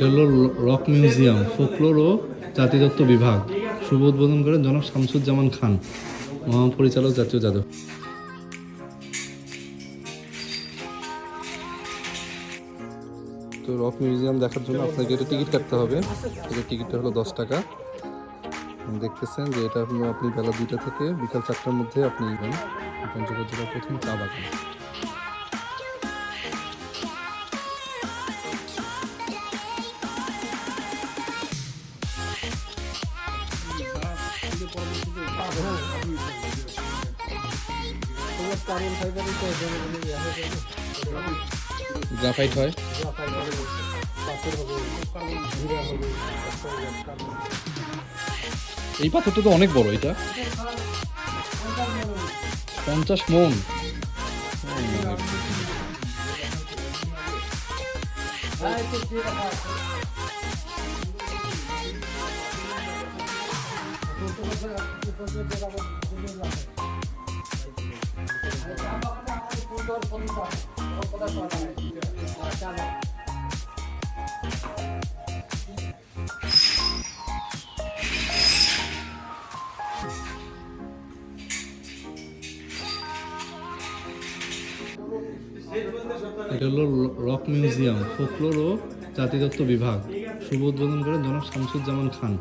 এটা হলো rock museum, folklore ও জাতিতত্ত্ব বিভাগ। শুভ উদ্বোধন করেন জনাব শামসুজ্জামান খান, মহাপরিচালক জাতীয় জাদু তো রক মিউজিয়াম দেখার জন্য আপনাকে এটা টিকিট কাটতে হবে। এটার টিকিটটা হলো দশ টাকা। দেখতেছেন যে এটা আপনি বেলা দুইটা থেকে বিকাল চারটার মধ্যে আপনি পঞ্চগড় জেলার প্রথম চা বাগান। গ্রাফাইট হয়? এই পাথরটা তো অনেক বড় এটা। পঞ্চাশ মন। এটা হলো রক মিউজিয়াম, ফোকলোর ও জাতিতত্ত্ব বিভাগ। শুভ উদ্বোধন করেন জনাব শামসুজ্জামান খান,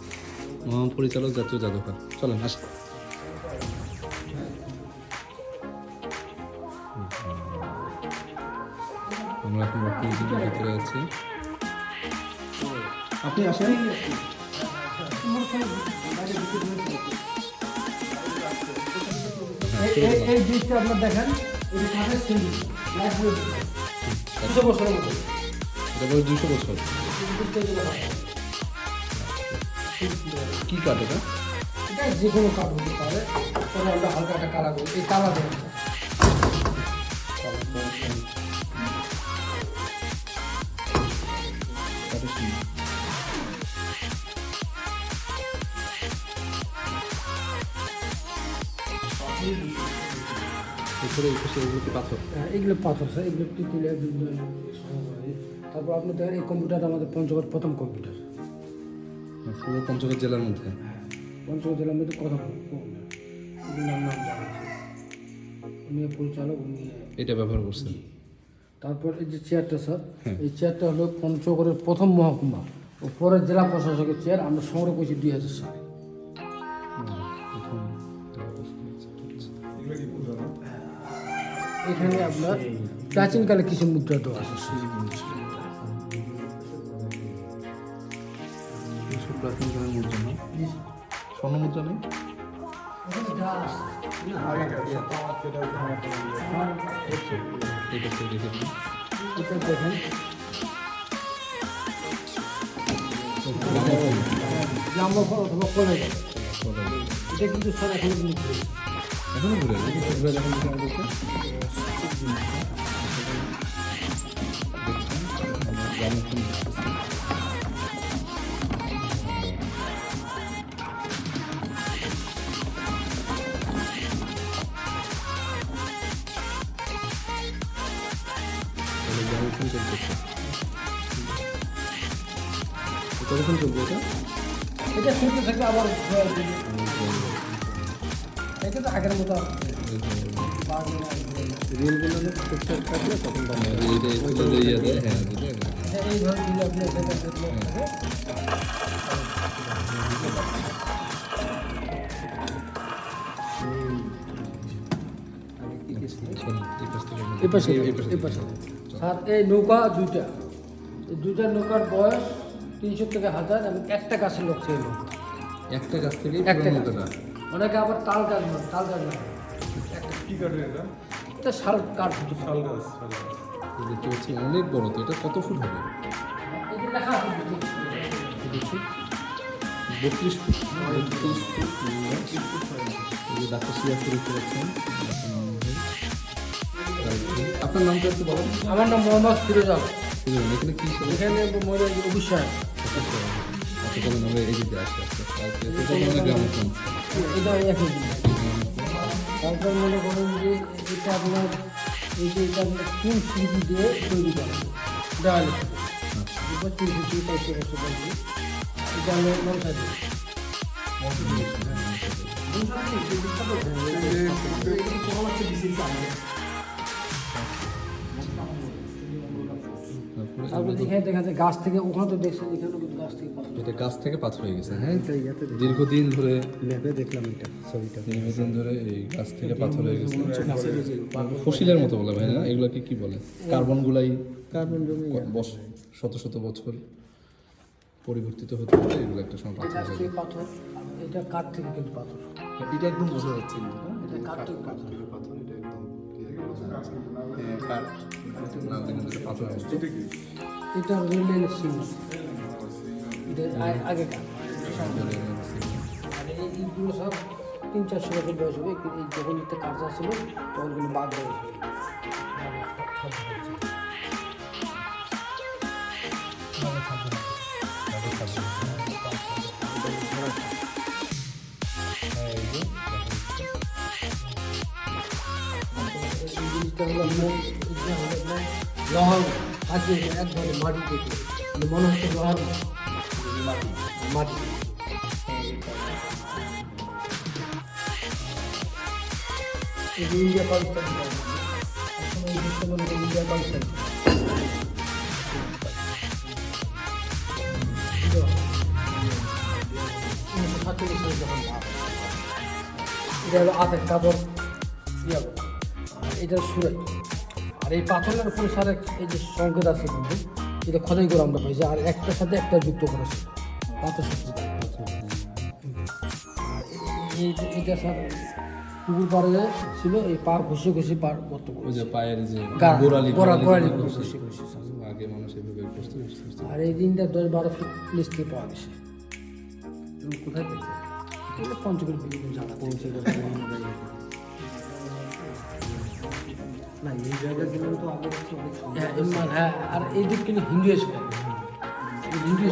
মহাপরিচালক জাতীয় জাদুঘর। চলেন আসেন আমরা এখন রক ভিতরে আছি। আপনি আসেন। এই জিনিসটা আপনার দেখেন দুশো বছরের মতো। দুশো বছর। কি কাঠ এটা? যে কোনো কাঠ হতে পারে তবে আমরা হালকা একটা কালা করি। এই কালা এরপরে এই পাশে এগুলো কি পাথর? হ্যাঁ, এগুলো পাথর স্যার এগুলো করা হয়। তারপর আপনি দেখেন এই কম্পিউটারটা আমাদের পঞ্চগড় প্রথম কম্পিউটার। পুরো পঞ্চগড় জেলার মধ্যে। পঞ্চগড় জেলার মধ্যে কথা নাম নাম জানা উনি পরিচালক উনি এটা ব্যবহার করছেন। তারপর এই যে চেয়ারটা স্যার হ্যাঁ। এই চেয়ারটা হলো পঞ্চগড়ের প্রথম মহকুমা ও পরের জেলা প্রশাসকের চেয়ার আমরা সংগ্রহ করেছি দুই হাজার সালে প্রথম এখানে আপনার প্রাচীনকালে কিছু মুদ্রা দেওয়া আছে। এইসব প্রাচীন কালের মুদ্রা স্বর্ণ নেই? দেখেন অথবা কলেজ এটা কিন্তু এখন কিন্তু ঘুরে। এখনও ঘুরে আছে ঘুরে যখন দেখি আমাদেরকে দেখছেন আমরা গ্রামোফোন দেখতেছি। তাহলে গ্রামোফোন চলতেছে। কতক্ষণ চলবে এটা এটা শুনতে থাকলে আবার ঘুরে আসবে। এটা তো আগের মতো আর রিলগুলো ঠিকঠাক থাকলে তখন এইভাবে দিলে আপনি এই পাশে। স্যার এই নৌকা দুইটা। এই দুইটা নৌকার বয়স তিনশো থেকে হাজার এবং একটা গাছের লোক ছিল একটা গাছ থেকে একটা। মতোটা অনেকে আবার তাল গাছ নয় তাল গাছ নয় কি কাঠের এটা? এটা শাল কাঠ শাল গাছ শাল গাছ। দেখতে পাচ্ছি অনেক বড় তো এটা কত ফুট হবে? বত্রিশ ফুট। বত্রিশ ফুট ডাক্তার সিয়াসে দেখতে পাচ্ছেন আপনার নামটা একটু বলেন। আমার নাম মোহাম্মদ ফিরোজ আলম এখানে কি এখানে মনে আচ্ছা আমরা এদিকে আসি এটা মনে একই জিনিস তারপর মনে করুন যে এটা আপনার এই যে এটা আপনার কোন স্মৃতি দিয়ে তৈরি করা ডাল এবার তিন থেকে চারশো বছর বয়সী এটা হলো নমসাদি তারপরে তারপরে এখানে দেখা যায় গাছ থেকে ওখানে তো দেখছেন এখানে কিন্তু গাছ থেকে পাথর। এটা গাছ থেকে পাথর হয়ে গেছে হ্যাঁ? দীর্ঘদিন ধরে দেখলাম এটা ছবিটা। দীর্ঘদিন ধরে এই গাছ থেকে পাথর হয়ে গেছে। ফসিলের মতো বলে ভাই না? এগুলোকে কি বলে? কার্বন গুলাই কার্বন জমি বস শত শত বছর পরিবর্তিত হতে হতে এগুলো একটা সময় পাথর হয়ে পাথর এটা কাঠ থেকে কিন্তু পাথর। এটা একদম বোঝা যাচ্ছে কিন্তু না? এটা কাঠ থেকে পাথর। পাথর এটা একদম বোঝা যাচ্ছে। হ্যাঁ, কাঠ। এটা রেলের সিং আগেকার। এই এইগুলো সব তিন চারশো বছর বয়স হবে। এই যখন এটা কাঁচা ছিল তখন কিন্তু বাদ বয়স হবে এই জিনিসটা হলো আপনার লোহার আছে এক ধরনের মাটি থেকে। মানে মনে হচ্ছে লোহার মাটি। যে ইন্ডিয়া পাকিস্তান মনে ইন্ডিয়া পাকিস্তান এটা হলো আতের কাপড় এটা আর এই পাথরের উপরে স্যার এই যে সংকেত আছে কিন্তু এটা খোদাই করে আমরা পাইছি আর একটার সাথে একটা যুক্ত করেছে। পাথর সবজি এই এটা স্যার পুকুর পাড়ে ছিল এই পা ঘষে ঘষে পার করতে ওই যে পায়ের যে গোড়ালি গোড়ালি গোড়ালি ঘষে ঘষে ঘষে। আগে মানুষ এভাবে করতে করতে আর এই দিনটা দশ বারো ফিট থেকে পাওয়া গেছে। কোথায় পেয়েছে? পঞ্চগড় না এই জায়গাগুলো তো আগে থেকে অনেক সুন্দর। হ্যাঁ হ্যাঁ আর এই দিক কিন্তু হিন্দু এসে হিন্দু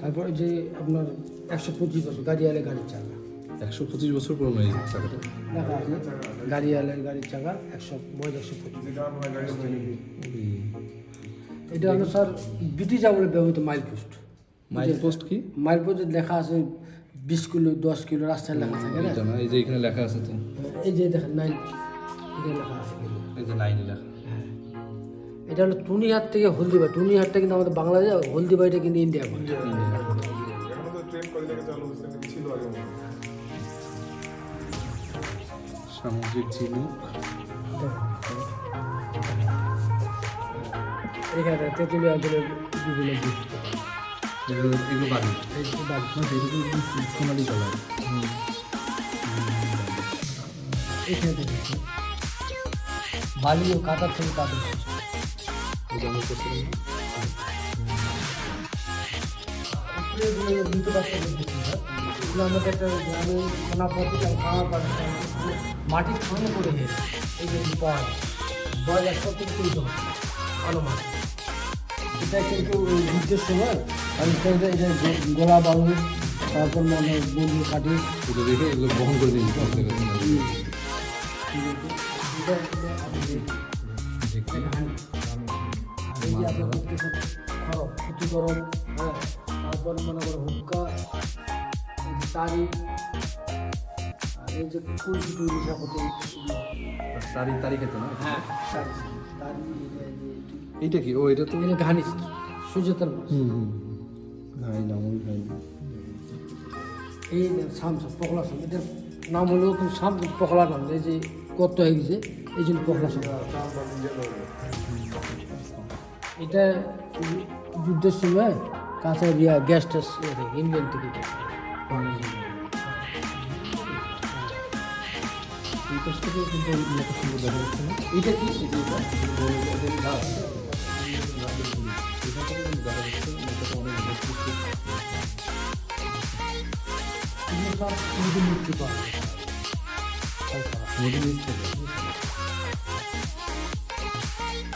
তারপর যে আপনার একশো পঁচিশ বছর গাড়ি আলে গাড়ির চাকা। একশো পঁচিশ বছর পুরনো এই চাকাটা। দেখা আছে গাড়ি আলে গাড়ির চাকা একশো বয়স একশো পঁচিশ। এটা হলো স্যার ব্রিটিশ আমলে ব্যবহৃত মাইল পোস্ট মাইল পোস্ট কি? মাইল পোস্টে লেখা আছে বিশ কিলো দশ কিলো রাস্তায় লেখা থাকে না? এই যে এখানে লেখা আছে তো। এই যে দেখেন নাইন লেখা আছে এই যে লাইনে লেখা। এটা হলো টুনিহাট থেকে হলদিবাই। টুনিহাটটা কিন্তু আমাদের বাংলাদেশ হলদিবাইটা কিন্তু ইন্ডিয়া হয়। সামুদ্রিক ঝিনুক। এখানে তেঁতুলিয়া অঞ্চলের বিভিন্ন এগুলো এগুলো বাড়ি। এই বাড়ি। সোনালি কালার এখানে বালি ও কাতার থেকে এগুলো আমাদের একটা গ্রামে সোনা পথে খাওয়া পারে মাটি খানো করে গেছে এই যে পাওয়া যায় থেকে কুড়ি বছর অনুমান এটা কিন্তু যুদ্ধের সময় চাইতে এটা গোলা বালু তারপর মানে বন্ধু কাঠি। এটা দেখে এগুলো বহন করে দিন খরচ ক্ষতিকরণ হ্যাঁ তারপর মনে করো হুক্কা তারি এই যে কুলকি টুলকি সাপতে তারিখ তারিখ তো না? হ্যাঁ তারি তারি এইটা কি? ও এটা তো এটা ঘানি সুজেতার মাছ হুম হুম ভাই না ওই এই সাম সাম পকলা সাম এটার নাম হলো কিন্তু সাম পকলা নাম এই যে কত হয়ে গেছে এই জন্য পকলা সাম এটা যুদ্ধের সময় ইয়া গ্যাস টেস ইন্ডিয়ান টিকিট এই থেকে সুন্দর দেখা এটা কি এটা এখান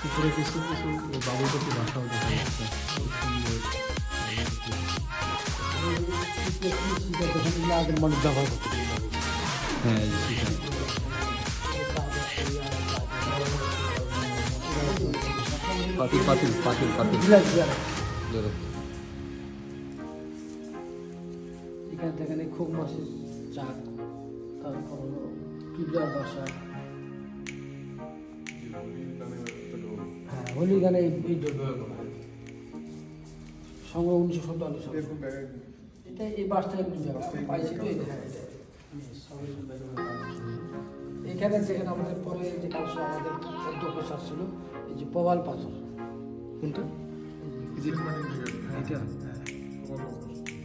উপরে কিছু কিছু বাবুর পাখি বাসাও দেখা যাচ্ছে মানুষ ব্যবহার করতো। হ্যাঁ পাতিল পাতিল পাতিল পাতিল। ধরো। এখানে দেখেন এই খুব মাছের চাক তারপর হলো বাসা। হ্যাঁ হোলি গানে এই সংগ্রহ উনিশশো সত্তান্ন সালে। এটা এই বাসটা একটু পাইছি তো এটা এখানে যেখানে আমাদের পরে যে কালসা আমাদের স্যার ছিল এই যে প্রবাল পাথর। কোনটা?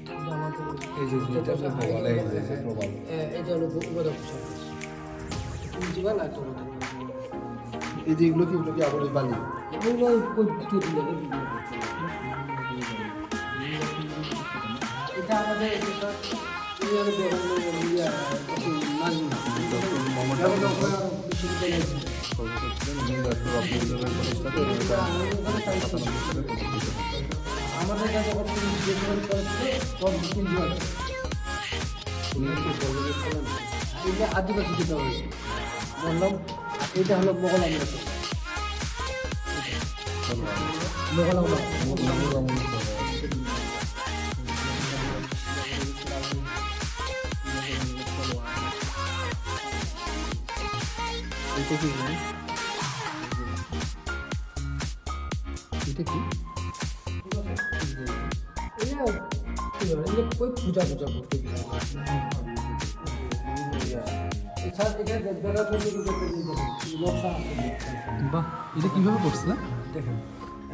এটা আমাদের এই যে প্রবাল, এই যে, এই যে প্রবাল। হ্যাঁ, এটা। এই যে এগুলো কি এগুলো কি আবার বালি? এগুলো এটা আমাদের বিশ্ববিদ্যালয় সর্বশেষ ছিলেন এবং এটা সাতানব্বই সালে প্রতিষ্ঠিত আমাদের কাছে এটা আদিবাসী যেটা হয়েছে বললাম এটা হলো মোগল আমলের মোগল আমল এটা কি জানি? এটা কি? পূজা পূজা করতে। বাহ এটা কীভাবে করছে না? দেখেন।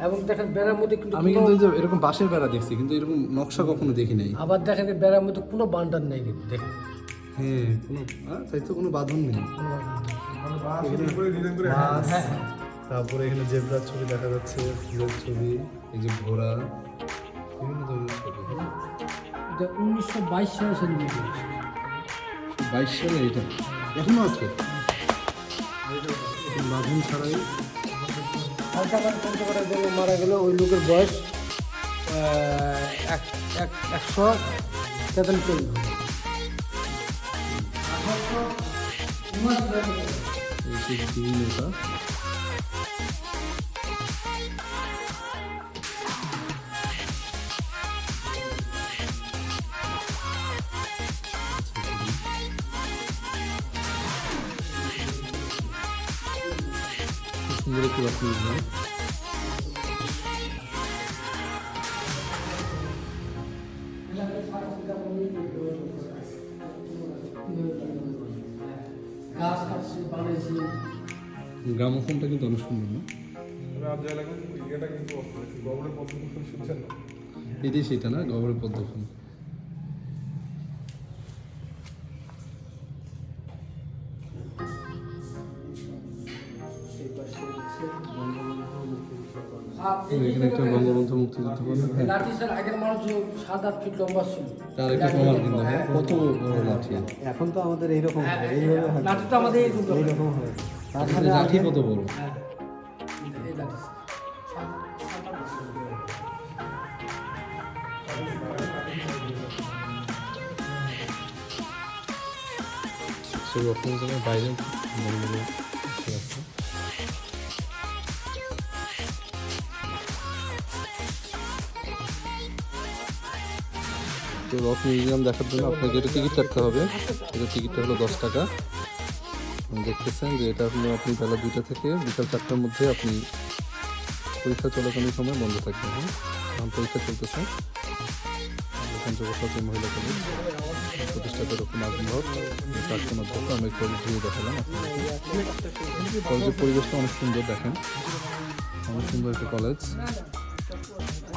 এবং দেখেন বেড়ার মধ্যে কিন্তু আমি কিন্তু যে এরকম বাঁশের বেড়া দেখছি কিন্তু এরকম নকশা কখনো দেখি নাই। আবার দেখেন বেড়ার মধ্যে কোনো বান্ডার নেই কিন্তু দেখেন। হ্যাঁ। কোনো তাই তো কোনো বাঁধন নেই। হ্যাঁ তারপরে এখানে জেব্রার ছবি দেখা যাচ্ছে ফুলের ছবি এই যে ঘোড়া বিভিন্ন ধরনের ছবি এটা উনিশশো বাইশ সালে সে বাইশ সালে এটা? এখনও আছে? বাঁধন ছাড়াই। মারা গেল ওই লোকের বয়স এক একশো তেতাল্লিশ। এই সেই বিভিন্নটা খুব সুন্দর একটি বাকি ডিজাইন গাছ গ্রামোফোনটা কিন্তু অনেক সুন্দর না? এটাই সেটা না? গবরের পদ্মফোন এখানে একটা বঙ্গবন্ধু মুক্তিযুদ্ধ হ্যাঁ। লাঠি স্যার আগের মানুষ সাত আট ফিট লম্বা ছিল। তার একটা প্রমাণ কিন্তু হ্যাঁ। কত বড় লাঠি। এখন তো আমাদের এইরকম হ্যাঁ, হয়। এইভাবে হয় লাঠিটা আমাদের এইরকম। হয়। লাঠি কত বড়? হ্যাঁ এই লাঠি সে রকম জায়গায় বাইরে তো রক মিউজিয়াম দেখার জন্য আপনাকে এটা টিকিট কাটতে হবে। এটা টিকিটটা হলো দশ টাকা। দেখতেছেন যে এটা হলো আপনি বেলা দুইটা থেকে বিকাল চারটার মধ্যে আপনি পরীক্ষা চলাকালীন সময় বন্ধ থাকবে হ্যাঁ? এখন পরীক্ষা চলতেছে। জগৎসাথী মহিলা কলেজ প্রতিষ্ঠাতা রকম প্রাক্তন অধ্যক্ষ, আমি একটু ঘুরিয়ে দেখালাম কলেজের পরিবেশটা অনেক সুন্দর, দেখেন। অনেক সুন্দর একটা কলেজ।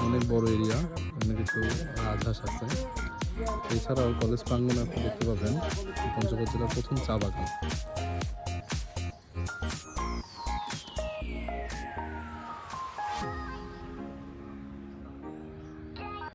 অনেক বড় এরিয়া, অনেক কিছু রাজহাঁস আছে। এছাড়াও কলেজ প্রাঙ্গনে আপনি দেখতে পাবেন, পঞ্চগড় জেলার প্রথম চা বাগান।